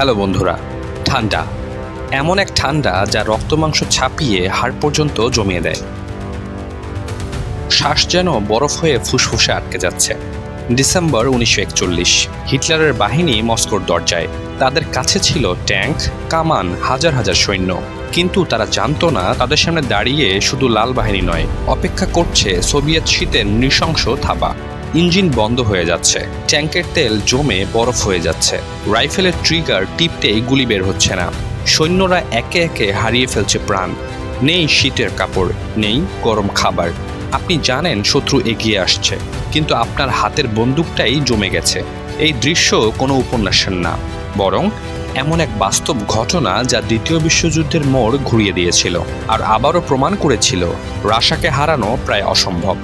Hello বন্ধুরা, ঠান্ডা। এমন এক ঠান্ডা যা রক্তমাংস ছাপিয়ে হাড় পর্যন্ত জমিয়ে দেয়। শ্বাস যেন বরফ হয়ে ফুসফুসে আটকে যাচ্ছে। ডিসেম্বর উনিশশো একচল্লিশ, হিটলারের বাহিনী মস্কোর দরজায়। তাদের কাছে ছিল ট্যাঙ্ক, কামান, হাজার হাজার সৈন্য। কিন্তু তারা জানতো না তাদের সামনে দাঁড়িয়ে শুধু লাল বাহিনী নয়, অপেক্ষা করছে সোভিয়েত শীতের নৃশংস থাবা। ইঞ্জিন বন্ধ হয়ে যাচ্ছে। ট্যাঙ্কের তেল জমে বরফ হয়ে যাচ্ছে। রাইফেলের ট্রিগার টিপতেই গুলি বের হচ্ছে না। সৈন্যরা একে একে হারিয়ে ফেলছে প্রাণ। নেই শীতের কাপড়, নেই গরম খাবার। আপনি জানেন শত্রু এগিয়ে আসছে, কিন্তু আপনার হাতের বন্দুকটাই জমে গেছে। এই দৃশ্য কোনো উপন্যাসের না, বরং এমন এক বাস্তব ঘটনা যা দ্বিতীয় বিশ্বযুদ্ধের মোড় ঘুরিয়ে দিয়েছিল, আর আবারও প্রমাণ করেছিল রাশাকে হারানো প্রায় অসম্ভব।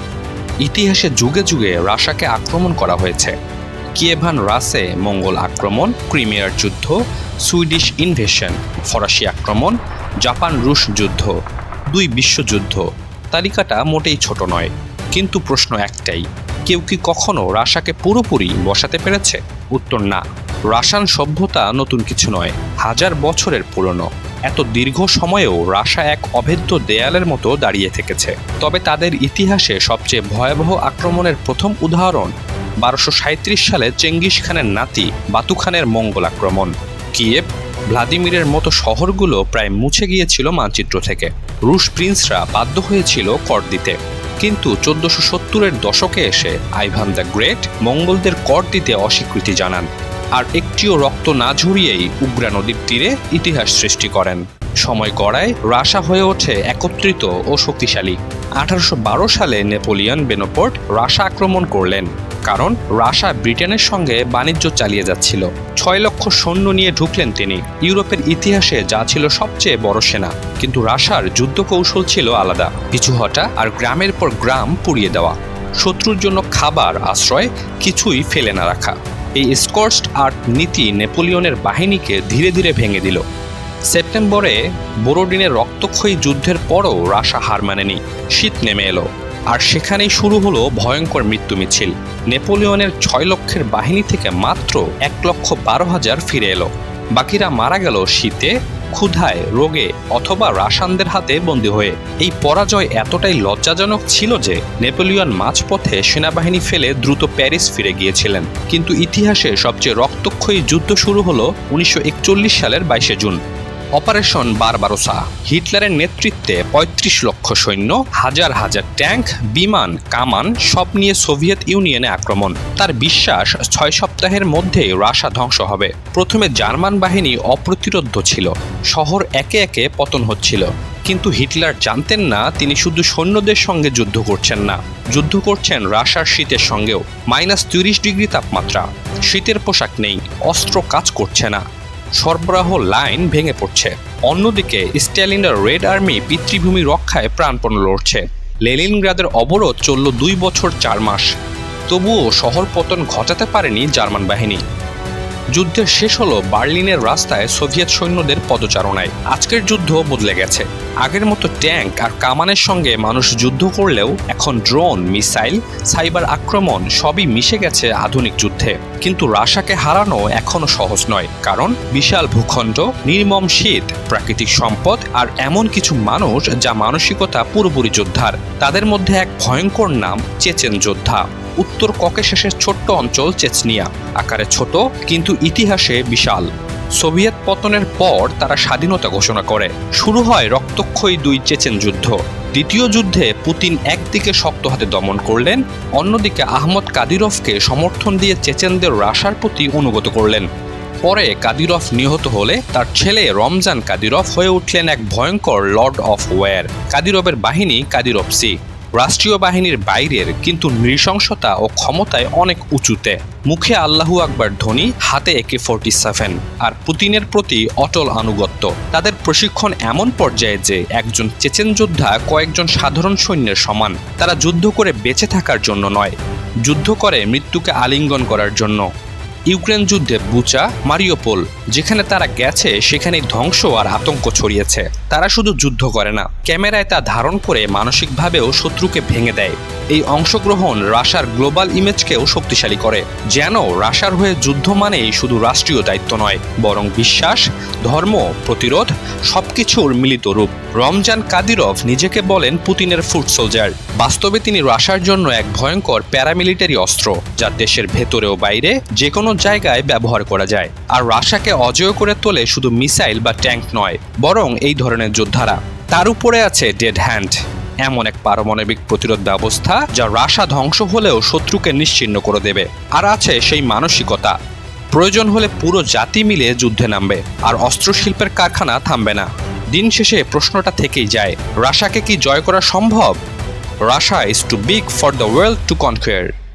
ইতিহাসে যুগে যুগে রাশাকে আক্রমণ করা হয়েছে। কিয়েভান রাসে মঙ্গল আক্রমণ, ক্রিমিয়ার যুদ্ধ, সুইডিশ ইনভেশন, ফরাসি আক্রমণ, জাপান রুশ যুদ্ধ, দুই বিশ্বযুদ্ধ। তালিকাটা মোটেই ছোট নয়, কিন্তু প্রশ্ন একটাই, কেউ কি কখনো রাশাকে পুরোপুরি বসাতে পেরেছে? উত্তর না রাসান সভ্যতা নতুন কিছু নয়, হাজার বছরের পুরনো। এত দীর্ঘ সময়েও রাশা এক অভেদ্য দেয়ালের মতো দাঁড়িয়ে থেকেছে। তবে তাদের ইতিহাসে সবচেয়ে ভয়াবহ আক্রমণের প্রথম উদাহরণ বারোশো সালে চেঙ্গিস খানের নাতি বাতু খানের মঙ্গল আক্রমণ। কিয়েভ, ভ্লাদিমিরের মতো শহরগুলো প্রায় মুছে গিয়েছিল মানচিত্র থেকে। রুশ প্রিন্সরা বাধ্য হয়েছিল কর দিতে। কিন্তু চোদ্দশো সত্তরের দশকে এসে আইভান দ্য গ্রেট মঙ্গলদের কর দিতে অস্বীকৃতি জানান। আর একটিও রক্ত না ঝরিয়েই উগ্রা নদীর তীরে ইতিহাস সৃষ্টি করেন। সময় গড়ায় রাশা হয়ে ওঠে একত্রিত ও শক্তিশালী। আঠারোশো বারো সালে নেপোলিয়ন বেনোপোর্ট রাশা আক্রমণ করলেন, কারণ রাশা ব্রিটেনের সঙ্গে বাণিজ্য চালিয়ে যাচ্ছিল। ছয় লক্ষ সৈন্য নিয়ে ঢুকলেন তিনি। ইউরোপের ইতিহাসে যা ছিল সবচেয়ে বড় সেনা। কিন্তু রাশার যুদ্ধ কৌশল ছিল আলাদা। পিছু হটা আর গ্রামের পর গ্রাম পুড়িয়ে দেওয়া। শত্রুর জন্য খাবার আশ্রয় কিছুই ফেলে না রাখা। এই স্কর্সড আর্ট নীতি নেপোলিয়নের বাহিনীকে ধীরে ধীরে ভেঙে দিল। সেপ্টেম্বরে বোরোডিনের রক্তক্ষয়ী যুদ্ধের পরও রাশা হার মানেনি। শীত নেমে এলো। আর সেখানেই শুরু হলো ভয়ঙ্কর মৃত্যু মিছিল। নেপোলিয়নের ছয় লক্ষের বাহিনী থেকে মাত্র এক লক্ষ বারো হাজার ফিরে এলো। বাকিরা মারা গেল শীতে ক্ষুধায়, রোগে অথবা রাসানদের হাতে বন্দী হয়ে। এই পরাজয় এতটাই লজ্জাজনক ছিল যে নেপোলিয়ন মাঝপথে সেনাবাহিনী ফেলে দ্রুত প্যারিস ফিরে গিয়েছিলেন। কিন্তু ইতিহাসে সবচেয়ে রক্তক্ষয়ী যুদ্ধ শুরু হলো উনিশশো সালের বাইশে জুন। Operation Barbarossa. হিটলারের নেতৃত্বে ৩৫ লক্ষ সৈন্য, হাজার হাজার ট্যাঙ্ক, বিমান, কামান সব নিয়ে সোভিয়েত ইউনিয়নে আক্রমণ। তার বিশ্বাস ছয় সপ্তাহের মধ্যে রাশা ধ্বংস হবে। প্রথমে জার্মান বাহিনী অপ্রতিরোধ্য ছিল, শহর একে একে পতন হচ্ছিল। কিন্তু হিটলার জানতেন না, তিনি শুধু সৈন্যদের সঙ্গে যুদ্ধ করছেন না। যুদ্ধ করছেন রাশার শীতের সঙ্গেও। মাইনাস তিরিশ ডিগ্রি তাপমাত্রা। শীতের পোশাক নেই, অস্ত্র কাজ করছে না। সরবরাহ লাইন ভেঙে পড়ছে। অন্যদিকে, স্ট্যালিনার রেড আর্মি পিতৃভূমি রক্ষায় প্রাণপণ লড়ছে। লেলিনগ্রাদের অবরোধ চলল দুই বছর চার মাস। তবুও শহর পতন ঘটাতে পারেনি জার্মান বাহিনী। যুদ্ধের শেষ হলো বার্লিনের রাস্তায় সোভিয়েত সৈন্যদের পদচারণায়। আজকের যুদ্ধ বদলে গেছে। আগের মতো ট্যাঙ্ক আর কামানের সঙ্গে মানুষ যুদ্ধ করলেও এখন ড্রোন, মিসাইল, সাইবার আক্রমণ সবই মিশে গেছে আধুনিক যুদ্ধে। কিন্তু রাশাকে হারানো এখনও সহজ নয়। কারণ বিশাল ভূখণ্ড, নির্মম শীত, প্রাকৃতিক সম্পদ আর এমন কিছু মানুষ যা মানসিকতা পুরোপুরি যোদ্ধার। তাদের মধ্যে এক ভয়ঙ্কর নাম চেচেন যোদ্ধা। উত্তর ককেশেষের ছোট্ট অঞ্চল চেচনিয়া। আকারে ছোট, কিন্তু ইতিহাসে বিশাল। সোভিয়েত পতনের পর তারা স্বাধীনতা ঘোষণা করে। শুরু হয় রক্তক্ষয়ী দুই চেচেন যুদ্ধ। দ্বিতীয় যুদ্ধে পুতিন একদিকে শক্ত হাতে দমন করলেন, অন্যদিকে আহমদ কাদিরভকে সমর্থন দিয়ে চেচেনদের রাশার প্রতি অনুগত করলেন। পরে কাদিরভ নিহত হলে তার ছেলে রমজান কাদিরভ হয়ে উঠলেন এক ভয়ঙ্কর লর্ড অফ ওয়্যার কাদিরভের বাহিনী কাদিরভ সি রাষ্ট্রীয় বাহিনীর বাইরের কিন্তু নৃশংসতা ও ক্ষমতায় অনেক উঁচুতে। মুখে আল্লাহু আকবার ধ্বনি, হাতে একে ফোরটি সেভেন আর পুতিনের প্রতি অটল আনুগত্য। তাদের প্রশিক্ষণ এমন পর্যায়ে যে একজন চেচেন যোদ্ধা কয়েকজন সাধারণ সৈন্যের সমান। তারা যুদ্ধ করে বেঁচে থাকার জন্য নয়, যুদ্ধ করে মৃত্যুকে আলিঙ্গন করার জন্য। ইউক্রেন যুদ্ধে বুচা মারিওপোল, যেখানে তারা গেছে সেখানে ধ্বংস আর আতঙ্ক ছড়িয়েছে। তারা শুধু যুদ্ধ করে না, ক্যামেরায় তা ধারণ করে মানসিকভাবেও শত্রুকে ভেঙে দেয়। এই অংশগ্রহণ রাশার গ্লোবাল ইমেজকেও শক্তিশালী করে, যেন রাশার হয়ে যুদ্ধ মানেই শুধু রাষ্ট্রীয় দায়িত্ব নয়, বরং বিশ্বাস, ধর্ম, প্রতিরোধ, সবকিছুর মিলিত রূপ। রমজান কাদিরভ নিজেকে বলেন পুতিনের ফুড সোলজার। বাস্তবে তিনি রাশার জন্য এক ভয়ঙ্কর প্যারামিলিটারি অস্ত্র, যা দেশের ভেতরে ও বাইরে যে কোনো জায়গায় ব্যবহার করা যায়। আর রাশাকে অজয় করে তোলে শুধু মিসাইল বা ট্যাঙ্ক নয়, বরং এই ধরনের যোদ্ধারা। তার উপরে আছে ডেড হ্যান্ড এমন এক পারমাণবিক প্রতিরোধ ব্যবস্থা যা রাশা ধ্বংস হলেও শত্রুকে নিশ্চিন্ন করে দেবে। আর আছে সেই মানসিকতা। প্রয়োজন হলে পুরো জাতি মিলে যুদ্ধে নামবে, আর অস্ত্রশিল্পের কারখানা থামবে না। দিন শেষে প্রশ্নটা থেকেই যায়, রাশাকে কি জয় করা সম্ভব? Russia is too big for the world to conquer